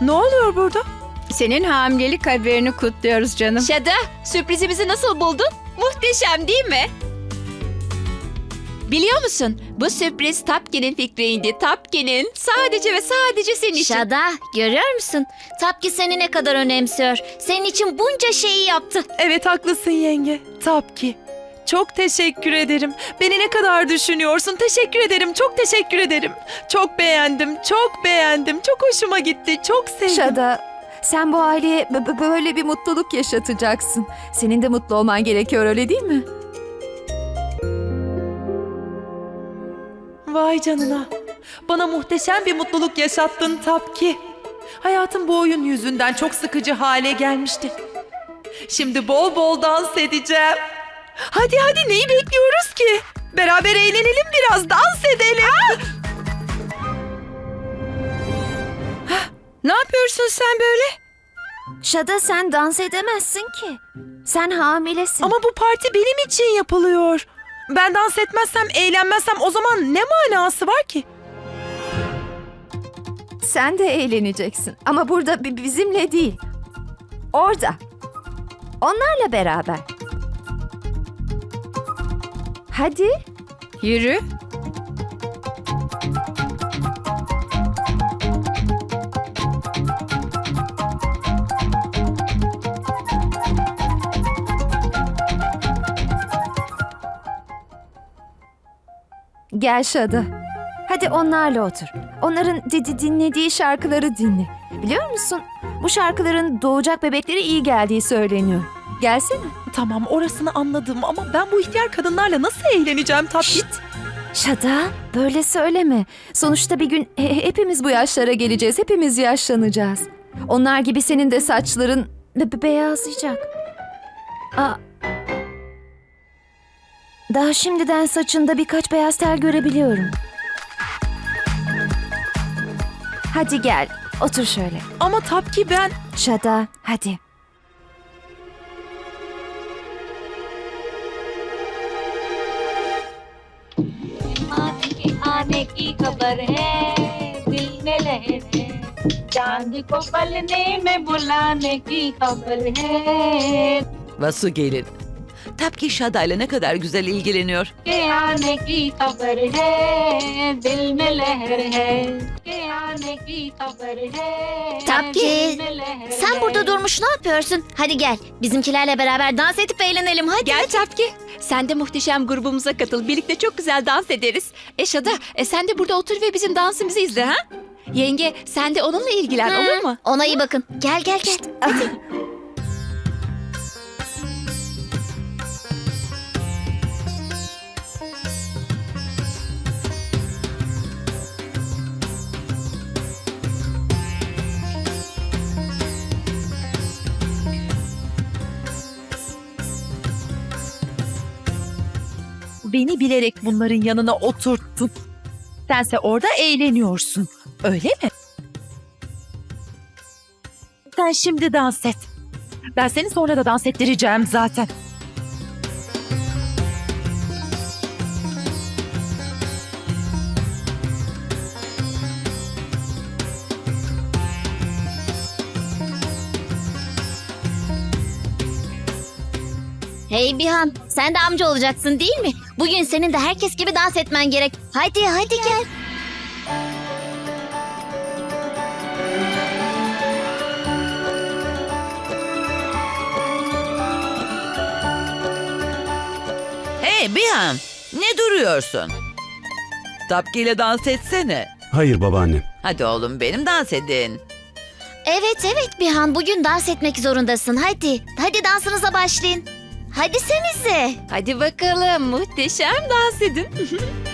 Ne oluyor burada? Senin hamilelik haberini kutluyoruz canım. Şada, sürprizimizi nasıl buldun? Muhteşem değil mi? Biliyor musun? Bu sürpriz Tapki'nin fikriydi. Tapki'nin. Sadece ve sadece senin için. Şada görüyor musun? Tapki seni ne kadar önemsiyor. Senin için bunca şeyi yaptı. Evet haklısın yenge. Tabii ki. Çok teşekkür ederim. Beni ne kadar düşünüyorsun? Teşekkür ederim. Çok teşekkür ederim. Çok beğendim. Çok beğendim. Çok hoşuma gitti. Çok sevdim. Şada, sen bu aileye b- b- böyle bir mutluluk yaşatacaksın. Senin de mutlu olman gerekiyor öyle değil mi? Vay canına. Bana muhteşem bir mutluluk yaşattın Tapki. Hayatım bu oyun yüzünden çok sıkıcı hale gelmişti. Şimdi bol bol dans edeceğim. Hadi hadi neyi bekliyoruz ki? Beraber eğlenelim biraz, dans edelim. Ah! Ne yapıyorsun sen böyle? Şada sen dans edemezsin ki. Sen hamilesin. Ama bu parti benim için yapılıyor. Ben dans etmezsem, eğlenmezsem o zaman ne manası var ki? sen de eğleneceksin. Ama burada bi- bizimle değil. Orada. Onlarla beraber. Hadi. Yürü. Gel Şada. Hadi onlarla otur. Onların di- di- dinlediği şarkıları dinle. Biliyor musun? Bu şarkıların doğacak bebeklere iyi geldiği söyleniyor. Gelsene. Tamam orasını anladım ama ben bu ihtiyar kadınlarla nasıl eğleneceğim Tapki? Şşt. Şada böyle söyleme. Sonuçta bir gün he- hepimiz bu yaşlara geleceğiz. Hepimiz yaşlanacağız. Onlar gibi senin de saçların be- be- beyazlayacak. Aa. Daha şimdiden saçında birkaç beyaz tel görebiliyorum. Hadi gel, otur şöyle. Ama Tapki ben... Şada, hadi. खबर है, दिल में लहर है चाँद को पलने में बुलाने की खबर है बस gelin. Tapki Şada ile ne kadar güzel ilgileniyor. Tapki, sen burada durmuş ne yapıyorsun? Hadi gel, bizimkilerle beraber dans edip eğlenelim hadi. Gel Tapki. Sen de muhteşem grubumuza katıl. Birlikte çok güzel dans ederiz. Eşada, e, sen de burada otur ve bizim dansımızı izle ha? Yenge, sen de onunla ilgilen olur mu? Ona iyi bakın. Gel gel gel. Hadi. Beni bilerek bunların yanına oturttun. Sense orada eğleniyorsun. Öyle mi? Sen şimdi dans et. Ben seni sonra da dans ettireceğim zaten. Hey Bihan, sen de amca olacaksın değil mi? Bugün senin de herkes gibi dans etmen gerek. Hadi hadi gel. Hey Bihan, ne duruyorsun? Tapki ile dans etsene. Hayır babaanne. Hadi oğlum benim dans edin. Evet evet Bihan, bugün dans etmek zorundasın. Hadi, hadi dansınıza başlayın. Hadi senize. Hadi bakalım, muhteşem dans edin.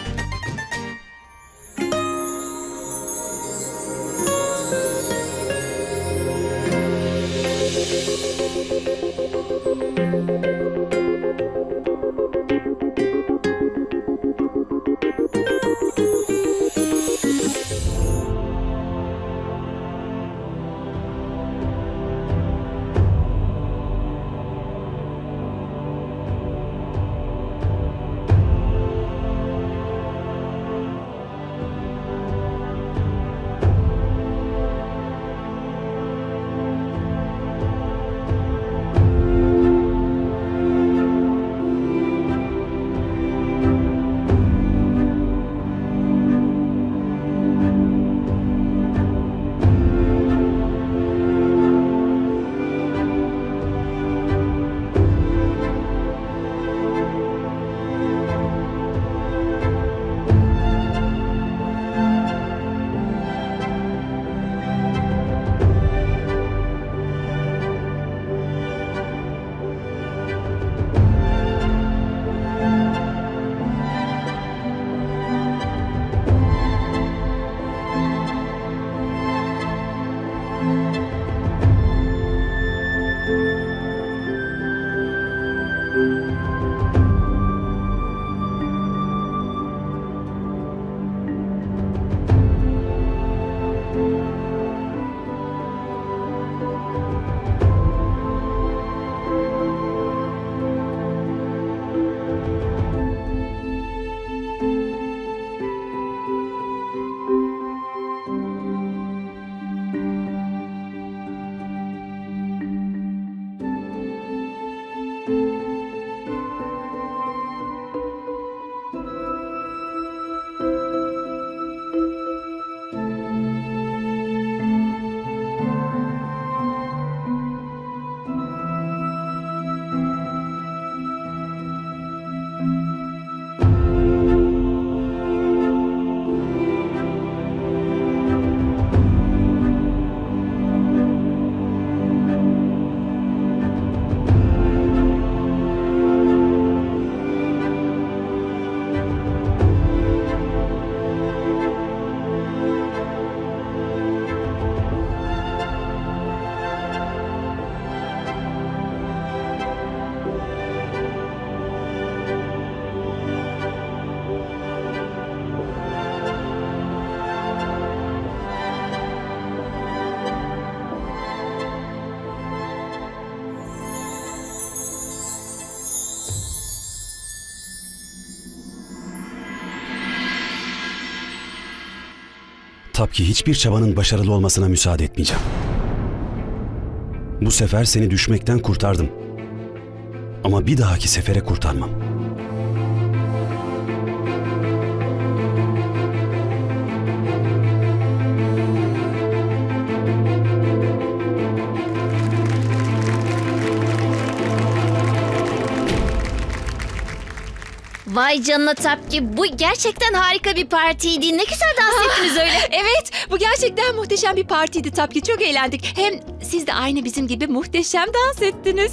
Tapki hiçbir çabanın başarılı olmasına müsaade etmeyeceğim. Bu sefer seni düşmekten kurtardım. Ama bir dahaki sefere kurtarmam. Vay canına Tapki. Bu gerçekten harika bir partiydi. Ne güzel dans ettiniz öyle. Evet, bu gerçekten muhteşem bir partiydi Tapki. Çok eğlendik. Hem siz de aynı bizim gibi muhteşem dans ettiniz.